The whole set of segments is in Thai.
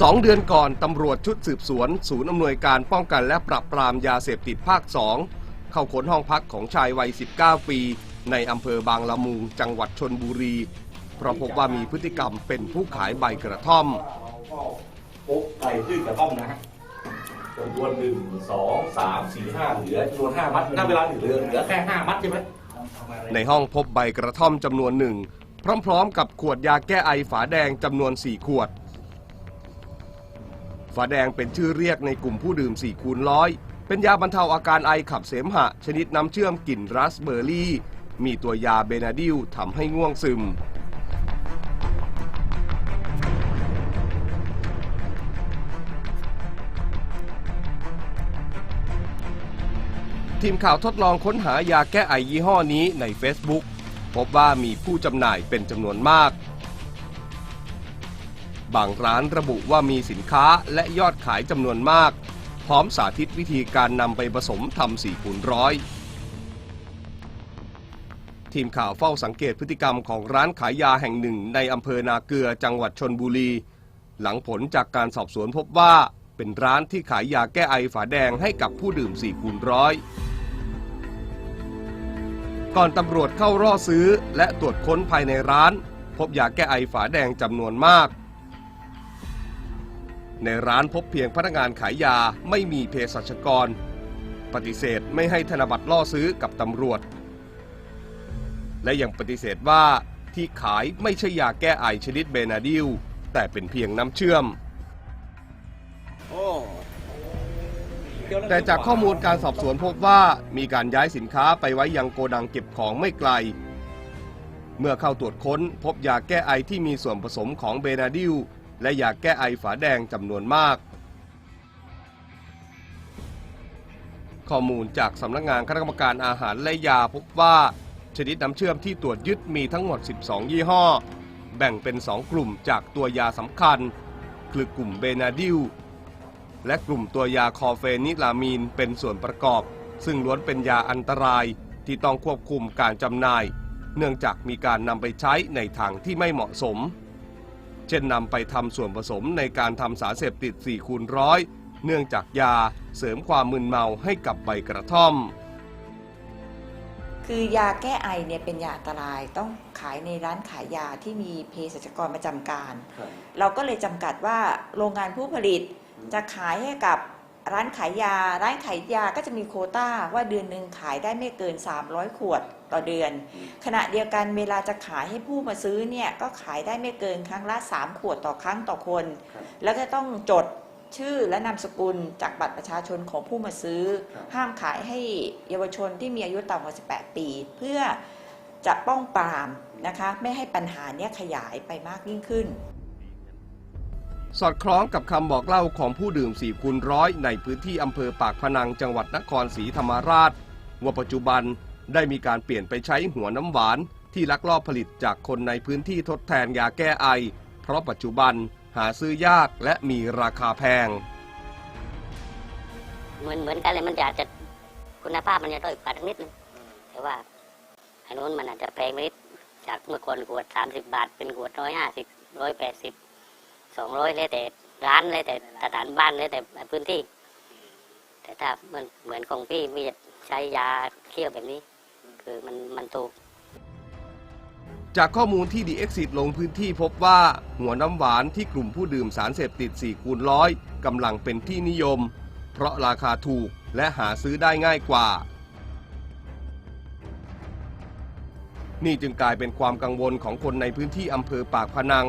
สองเดือนก่อนตำรวจชุดสืบสวน ศูนย์อำนวยการป้องกันและปราบปรามยาเสพติดภาค 2 เข้าค้นห้องพักของชายวัย 19 ปี ในอำเภอบางละมุงจังหวัดชนบุรี เพราะพบว่ามีพฤติกรรมเป็นผู้ขายใบกระท่อมก็พบใบพืชกระท่อมนะฮะจำนวนหนึ่งสองสามสี่ห้าเหลือจำนวนห้ามัดณเวลาเหลือเหลือแค่ห้ามัดใช่ไหมในห้องพบใบกระท่อมจำนวนหนึ่งพร้อมๆ กับขวดยาแก้ไอฝาแดงจำนวน 4 ขวด ฝาแดงเป็นชื่อเรียกในกลุ่มผู้ดื่ม4คูณร้อยเป็นยาบรรเทาอาการไอขับเสมหะ ชนิดน้ำเชื่อมกลิ่นราสเบอร์รี่ มีตัวยาเบนาดิลทำให้ง่วงซึม ทีมข่าวทดลองค้นหายาแก้ไอยี่ห้อนี้ใน Facebook พบว่ามีผู้จำหน่ายเป็นจำนวนมาก บางร้านระบุว่ามีสินค้าและยอดขายจำนวนมาก พร้อมสาธิตวิธีการนำไปผสมทำสี่คูณร้อยทีมข่าวเฝ้าสังเกตพฤติกรรมของร้านขายยาแห่งหนึ่งในอำเภอนาเกลือจังหวัดชนบุรี หลังผลจากการสอบสวนพบว่าเป็นร้านที่ขายยาแก้ไอฝาแดงให้กับผู้ดื่มสี่คูณร้อยก่อนตำรวจเข้าร่อซื้อและตรวจค้นภายในร้าน พบยาแก้ไอฝาแดงจำนวนมาก ในร้านพบเพียงพนักงานขายยาไม่มีเภสัชกร ปฏิเสธไม่ให้ธนบัตรล่อซื้อกับตำรวจ และยังปฏิเสธว่าที่ขายไม่ใช่ยาแก้ไอชนิดเบนาดิล แต่เป็นเพียงน้ำเชื่อม แต่จากข้อมูลการสอบสวนพบว่ามีการย้ายสินค้าไปไว้ยังโกดังเก็บของไม่ไกล เมื่อเข้าตรวจค้นพบยาแก้ไอที่มีส่วนผสมของเบนาดิล และยาแก้ไอฝาแดงจำนวนมาก ข้อมูลจากสำนักงานคณะกรรมการอาหารและยาพบว่า ชนิดน้ำเชื่อมที่ตรวจยึดมีทั้งหมด 12 ยี่ห้อ แบ่งเป็น 2 กลุ่มจากตัวยาสำคัญ คือกลุ่มเบนาดิลและกลุ่มตัวยาคอเฟนิลามีนเป็นส่วนประกอบ ซึ่งล้วนเป็นยาอันตรายที่ต้องควบคุมการจำหน่าย เนื่องจากมีการนำไปใช้ในทางที่ไม่เหมาะสม เช่นนำไปทำส่วนผสมในการทำสารเสพติด4คูณร้อยเนื่องจากยาเสริมความมึนเมาให้กับใบกระท่อม คือยาแก้ไอเนี่ยเป็นยาอันตรายต้องขายในร้านขายยาที่มีเภสัชกรประจำการ เราก็เลยจำกัดว่าโรงงานผู้ผลิตจะขายให้กับ ร้านขายยา ร้านขายยาก็จะมีโควต้าว่าเดือนหนึ่งขายได้ไม่เกิน 300 ขวดต่อเดือน ขณะเดียวกันเวลาจะขายให้ผู้มาซื้อเนี่ยก็ขายได้ไม่เกินครั้งละ 3 ขวดต่อครั้งต่อคน แล้วก็ต้องจดชื่อและนามสกุลจากบัตรประชาชนของผู้มาซื้อ ห้ามขายให้เยาวชนที่มีอายุต่ำกว่า 18 ปี เพื่อจะป้องปรามนะคะไม่ให้ปัญหาเนี้ยขยายไปมากยิ่งขึ้น สอดคล้องกับคำบอกเล่าของผู้ดื่ม4คูณร้อยในพื้นที่อำเภอปากพนังจังหวัดนครศรีธรรมราช ว่าปัจจุบันได้มีการเปลี่ยนไปใช้หัวน้ำหวาน ที่ลักลอบผลิตจากคนในพื้นที่ทดแทนยาแก้ไอ เพราะปัจจุบันหาซื้อยากและมีราคาแพง เหมือนเหมือนกันเลยมันอาจจะคุณภาพมันจะด้อยกว่านิดนึงแต่ว่าอันนู้นมันอาจจะแพงนิดจากเมื่อก่อนขวดสามสิบาท เป็นขวดร้อยห้าสิบร้อยแปดสิบ สองร้อยเลยแต่ร้านเลยแต่สถานบ้านเลยแต่พื้นที่ แต่ถ้ามันเหมือนของพี่พี่จะใช้ยาเคี่ยวแบบนี้ คือมันมันถูก จากข้อมูลที่ดีเอ็กซิลงพื้นที่พบว่าหัวน้ำหวานที่กลุ่มผู้ดื่มสารเสพติด4คูณร้อยกำลังเป็นที่นิยม เพราะราคาถูกและหาซื้อได้ง่ายกว่า นี่จึงกลายเป็นความกังวลของคนในพื้นที่อำเภอปากพนัง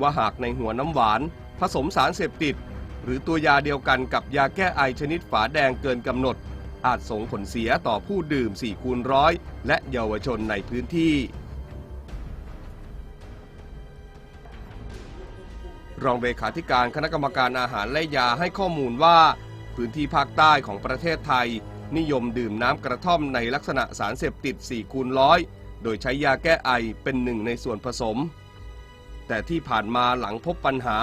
ว่าหากในหัวน้ำหวาน ผสมสารเสพติด หรือตัวยาเดียวกันกับยาแก้ไอชนิดฝาแดงเกินกำหนด อาจส่งผลเสียต่อผู้ดื่ม4คูณร้อยและเยาวชนในพื้นที่ รองเลขาธิการคณะกรรมการอาหารและยาให้ข้อมูลว่า พื้นที่ภาคใต้ของประเทศไทย นิยมดื่มน้ำกระท่อมในลักษณะสารเสพติด4คูณร้อยโดยใช้ยาแก้ไอเป็นหนึ่งในส่วนผสม แต่ที่ผ่านมาหลังพบปัญหา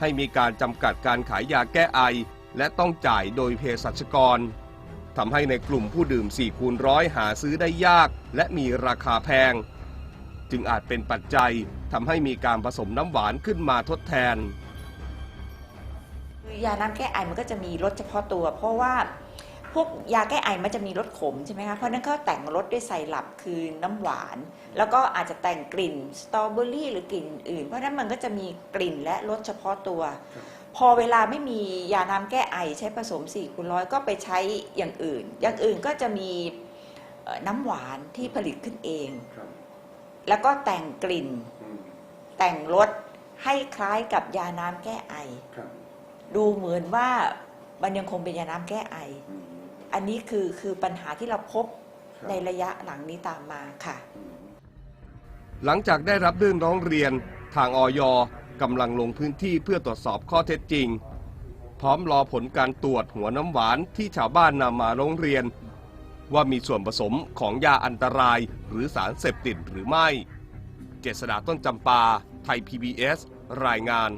ให้มีการจำกัดการขายยาแก้ไอ และต้องจ่ายโดยเภสัชกรทำให้ในกลุ่มผู้ดื่ม4คูณร้อยหาซื้อได้ยาก และมีราคาแพง จึงอาจเป็นปัจจัยทำให้มีการผสมน้ำหวานขึ้นมาทดแทนยาน้ำแก้ไอมันก็จะมีรสเฉพาะตัว เพราะว่า พวกยาแก้ไอมันจะมีรสขมใช่ไหมคะ เพราะฉะนั้นเขาแต่งรสด้วยไซรัปคือน้ำหวาน แล้วก็อาจจะแต่งกลิ่นสตรอเบอรี่หรือกลิ่นอื่น เพราะฉะนั้นมันก็จะมีกลิ่นและรสเฉพาะตัว พอเวลาไม่มียาน้ำแก้ไอใช้ผสม4คูณร้อยก็ไปใช้อย่างอื่น อย่างอื่นก็จะมีเอ่อน้ำหวานที่ผลิตขึ้นเอง แล้วก็แต่งกลิ่น แต่งรสให้คล้ายกับยาน้ำแก้ไอ ดูเหมือนว่ามันยังคงเป็นยาน้ำแก้ไอ อันนี้คือคือปัญหาที่เราพบในระยะหลังนี้ตามมาค่ะ หลังจากได้รับเรื่องร้องเรียนทางออยกำลังลงพื้นที่เพื่อตรวจสอบข้อเท็จจริง พร้อมรอผลการตรวจหัวน้ำหวานที่ชาวบ้านนำมาร้องเรียน ว่ามีส่วนผสมของยาอันตรายหรือสารเสพติดหรือไม่ เจษดาต้นจำปา ไทย PBS รายงาน